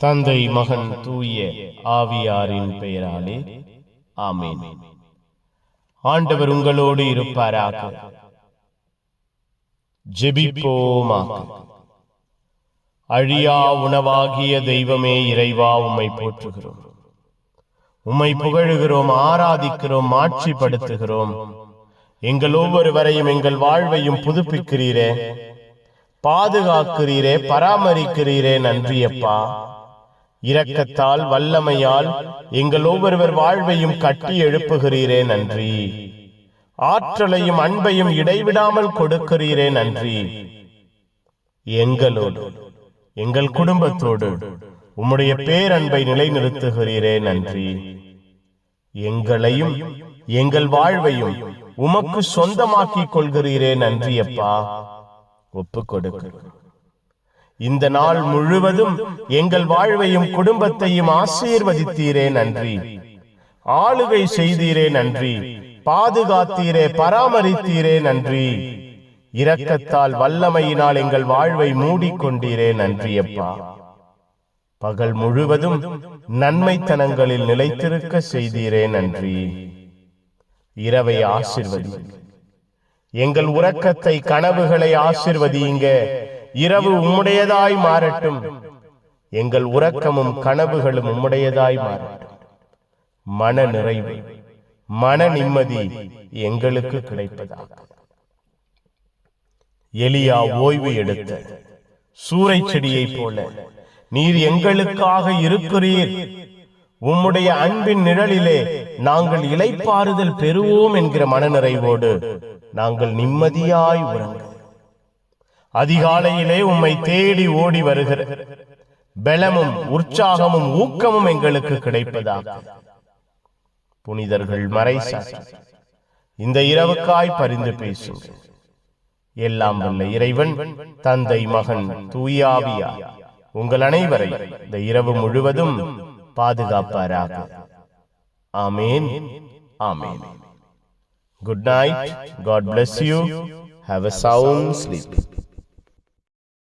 தந்தை மகன் தூய ஆவியாரின் பெயராலே. ஆமென். ஆண்டவர் உங்களோடு இருப்பாராக. ஜெபிப்போமாக. அழியா உணவாகிய தெய்வமே இறைவா உம்மை போற்றுகிறோம். உம்மை புகழுகிறோம் ஆராதிக்கிறோம் ஆட்சிப்படுத்துகிறோம் எங்கள் ஒவ்வொருவரையும் எங்கள் வாழ்வையும் புதுப்பிக்கிறீரே. பாதுகாக்கிறீரே பராமரிக்கிறீரே நன்றியப்பா. இரக்கத்தால் வல்லமையால் எங்கள் ஒவ்வொருவர் வாழ்வையும் கட்டி எழுப்புகிறீரே நன்றி. ஆற்றலையும் அன்பையும் இடைவிடாமல் கொடுக்கிறீரே நன்றி. எங்களோடு எங்கள் குடும்பத்தோடு உம்முடைய பேரன்பை நிலைநிறுத்துகிறீரே நன்றி. எங்களையும் எங்கள் வாழ்வையும் உமக்கு சொந்தமாக்கிக் கொள்கிறீரே நன்றி அப்பா. ஒப்புக் கொடுக்கிறேன் இந்த நாள் முழுவதும் எங்கள் வாழ்வையும் குடும்பத்தையும் ஆசீர்வதித்தீரே நன்றி. ஆளுகை செய்தீரே நன்றி. பாதுகாத்தீரே பராமரித்தீரே நன்றி. இரக்கத்தால் வல்லமையினால் எங்கள் வாழ்வை மூடிக்கொண்டீரே நன்றி அப்பா. பகல் முழுவதும் நன்மைத்தனங்களில் நிலைத்திருக்க செய்தீரே நன்றி. இரவை ஆசிர்வதி. எங்கள் உறக்கத்தை கனவுகளை ஆசிர்வதியுங்க. இரவு உம்முடையதாய் மாறட்டும். எங்கள் உறக்கமும் கனவுகளும் உம்முடையதாய் மாறட்டும். மன நிறைவு மன நிம்மதி எங்களுக்கு கிடைப்பதாக. எலியா ஓய்வு எடுத்த சூறை செடியைப் போல நீர் எங்களுக்காக இருக்கிறீர். உம்முடைய அன்பின் நிழலிலே நாங்கள் இலைப்பாறுதல் பெறுவோம் என்கிற மனநிறைவோடு நாங்கள் நிம்மதியாய் உறங்க. அதிகாலையிலே உம்மை தேடி ஓடி வருகிற. பலமும் உற்சாகமும் ஊக்கமும் எங்களுக்கு கிடைப்பதாக புனிதர்கள் மறை இந்த இரவுக்காய் பரிந்து பேசு எல்லாம் வல்ல இறைவன் தந்தை மகன் தூயாவியா உங்கள் அனைவரை இந்த இரவு முழுவதும் பாதுகாப்பாராக. Amen amen. Good night God bless you have a sound sleep